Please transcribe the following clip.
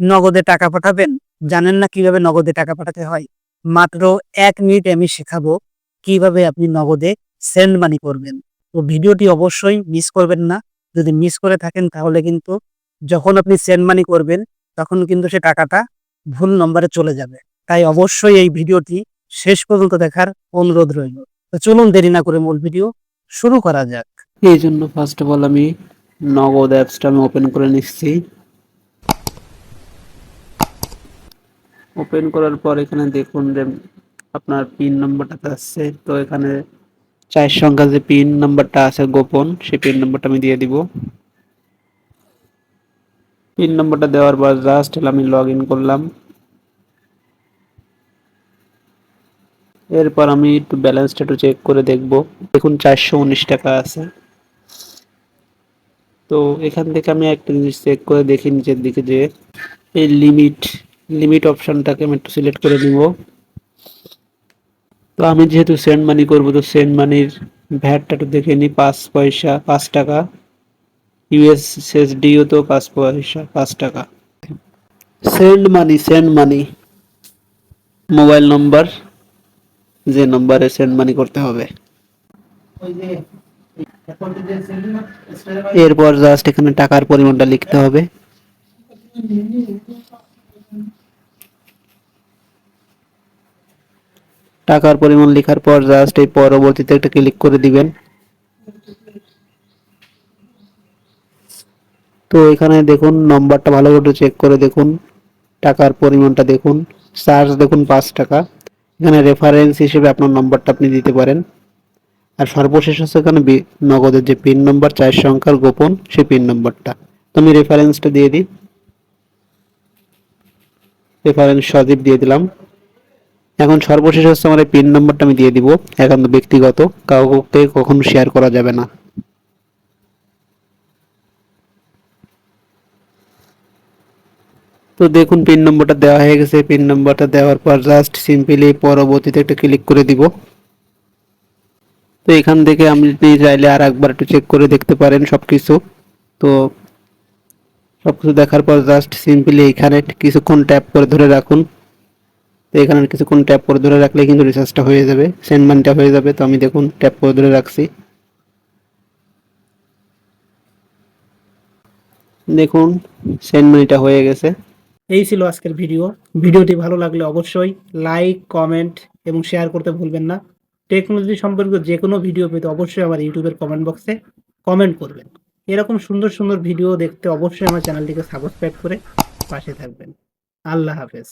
নগদে টাকা পাঠাবেন। জানেন না কীভাবে নগদে টাকা পাঠাতে হয়? মাত্র এক মিনিটে আমি শেখাবো কীভাবে আপনি নগদে সেন্ড মানি করবেন। তো ভিডিওটি অবশ্যই মিস করবেন না। যদি মিস করে থাকেন তাহলে কিন্তু যখন আপনি সেন্ড মানি করবেন, তখন কিন্তু সে টাকাটা ভুল নম্বরে চলে যাবে। তাই অবশ্যই এই ভিডিওটি শেষ পর্যন্ত দেখার অনুরোধ রইল। তো চলুন দেরি না করে মূল ভিডিও শুরু করা যাক। এই জন্য ফার্স্ট অফ অল আমি নগদ অ্যাপসটা আমি ওপেন করে নিচ্ছি। ওপেন করার পর এখানে দেখুন যে আপনার পিন নাম্বারটা আসছে। তো এখানে চার সংখ্যা যে পিন নাম্বারটা আছে গোপন, সেই পিন নাম্বারটা আমি দিয়ে দিব। পিন নাম্বারটা দেওয়ার পর জাস্ট আমি লগ ইন করলাম। এরপর আমি একটু ব্যালেন্সটা একটু চেক করে দেখব। দেখুন চারশো উনিশ টাকা আছে। তো এখান থেকে আমি একটা জিনিস চেক করে দেখি নিচের দিকে যে, এই লিমিট লিমিট অপশনটাকে আমি একটু সিলেক্ট করে নিব। তো আমি যেহেতু সেন্ড মানি করব, তো সেন্ড মানির ভ্যাটটা একটু দেখে নিই, পাঁচ পয়সা, পাঁচ টাকা। ইউএসএসডিও তো পাঁচ পয়সা, পাঁচ টাকা। Send money send money mobile number যে নম্বরে সেন্ড মানি করতে হবে। এরপর জাস্ট এখানে টাকার পরিমাণটা লিখতে হবে। টাকার পরিমাণ লেখার পর জাস্ট এই পরবর্তীতে একটা ক্লিক করে দিবেন। তো এখানে দেখুন নম্বরটা ভালো করে চেক করে দেখুন, টাকার পরিমাণটা দেখুন চার্জ দেখুন পাঁচ টাকা। এখানে রেফারেন্স হিসেবে আপনার নম্বরটা আপনি দিতে পারেন। আর সর্বশেষ হচ্ছে এখানে নগদের যে পিন নম্বর চার সংখ্যার গোপন সেই পিন নম্বরটা তো আমি রেফারেন্সটা দিয়ে দিই। রেফারেন্স সদীপ দিয়ে দিলাম। এখন সর্বশেষ হচ্ছে আমার পিন নম্বরটা আমি দিয়ে দিব এখন ব্যক্তিগত, কাউকে কখনো শেয়ার করা যাবে না। তো দেখুন, পিন নম্বরটা দেওয়া হয়ে গেছে। পিন নম্বরটা দেওয়ার পর জাস্ট সিম্পলি পরবর্তীতে একটা ক্লিক করে দিব। তো এখান থেকে আপনি চাইলে আর একবার একটু চেক করে দেখতে পারেন সবকিছু। তো সবকিছু দেখার পর জাস্ট সিম্পলি এখানে কিছুক্ষণ ট্যাপ করে ধরে রাখুন। তো এখানে কিছুক্ষণ ট্যাপ করে ধরে রাখলে কিন্তু রিচার্জটা হয়ে যাবে সেন্ড মানিটা হয়ে যাবে। তো আমি দেখুন ট্যাপ করে ধরে রাখছি। দেখুন সেন্ড মানিটা হয়ে গেছে। এই ছিল আজকের ভিডিও ভিডিওটি ভালো লাগলে অবশ্যই লাইক কমেন্ট এবং শেয়ার করতে ভুলবেন না। টেকনোলজি সম্পর্কিত যে কোনো ভিডিও পেতে অবশ্যই আমার ইউটিউবের কমেন্ট বক্সে কমেন্ট করবেন। এরকম সুন্দর সুন্দর ভিডিও দেখতে অবশ্যই আমার চ্যানেলটিকে সাবস্ক্রাইব করে পাশে থাকবেন। আল্লাহ হাফেজ।